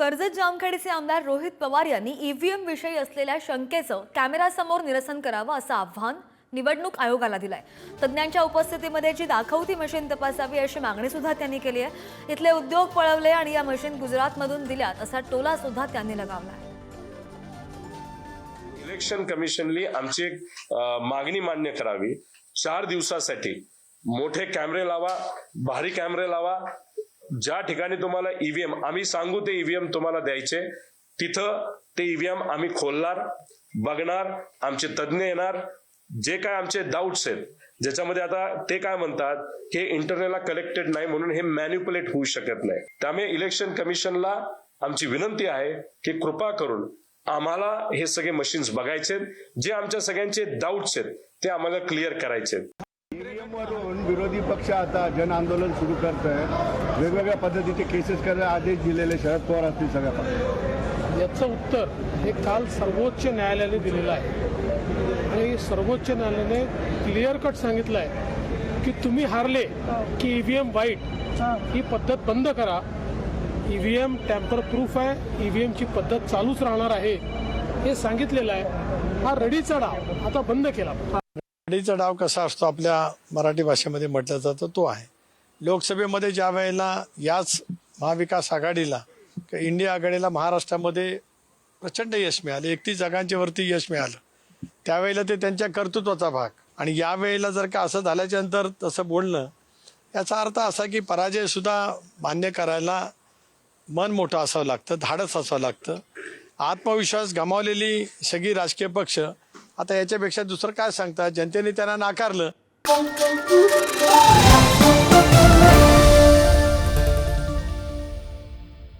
कर्जत जामखेडीचे आमदार रोहित पवार यांनी ईव्हीएम विषयी असलेल्या शंकेचं कॅमेरासमोर निरसन करावं असं आव्हान निवडणूक आयोगाला दिलंय. तज्ज्ञांच्या उपस्थितीमध्ये जी दाखवती मशीन तपासावी अशी मागणी सुद्धा त्यांनी केली आहे. इथले उद्योग पळवले आणि या मशीन गुजरातमधून दिल्यात असा टोला सुद्धा त्यांनी लगावला आहे इलेक्शन कमिशनली आमची एक मागणी मान्य करावी. चार दिवसासाठी मोठे कॅमेरे लावा भारी कॅमेरे लावा ज्या ठिकाणी तुम्हाला ईव्हीएम आम्ही सांगू ते ईव्हीएम तुम्हाला द्यायचे. तिथं ते ईव्हीएम आम्ही खोलणार बघणार आमचे तज्ज्ञ येणार. जे काय आमचे डाऊट्स आहेत ज्याच्यामध्ये आता ते काय म्हणतात हे इंटरनेला कलेक्टेड नाही म्हणून हे मॅन्युपुलेट होऊ शकत नाही. त्यामुळे इलेक्शन कमिशनला आमची विनंती आहे की कृपा करून आम्हाला हे सगळे मशीन्स बघायचे जे आमच्या सगळ्यांचे डाऊट्स आहेत ते आम्हाला क्लिअर करायचे ईव्हीएमवरून विरोधी पक्ष आता जन आंदोलन सुरू करत आहे वेगवेगळ्या पद्धतीचे केसेस करायला आदेश दिलेले शरद पवार असतील सगळ्या पक्षाचे याचं उत्तर हे काल सर्वोच्च न्यायालयाने दिलेलं आहे. आणि सर्वोच्च न्यायालयाने क्लिअर कट सांगितलं आहे की तुम्ही हारले की ईव्हीएम वाईट. ही पद्धत बंद करा. ईव्हीएम टॅम्पर प्रूफ आहे. ईव्हीएमची पद्धत चालूच राहणार आहे. हे सांगितलेलं आहे. हा रडीचा डाव आता बंद केला आघाडीचा डाव कसा असतो आपल्या मराठी भाषेमध्ये म्हटलं जातं तो आहे. लोकसभेमध्ये ज्या वेळेला याच महाविकास आघाडीला इंडिया आघाडीला महाराष्ट्रामध्ये प्रचंड यश मिळालं एकतीस जागांच्या वरती यश मिळालं त्यावेळेला ते त्यांच्या कर्तृत्वाचा भाग. आणि यावेळेला जर का असं झाल्याच्यानंतर तसं बोलणं याचा अर्थ असा की पराजयसुद्धा मान्य करायला मन मोठं असावं लागतं धाडस असावं लागतं. आत्मविश्वास गमावलेली सगळी राजकीय पक्ष आता याच्यापेक्षा दुसरं काय सांगतात जनतेने त्यांना नाकारलं.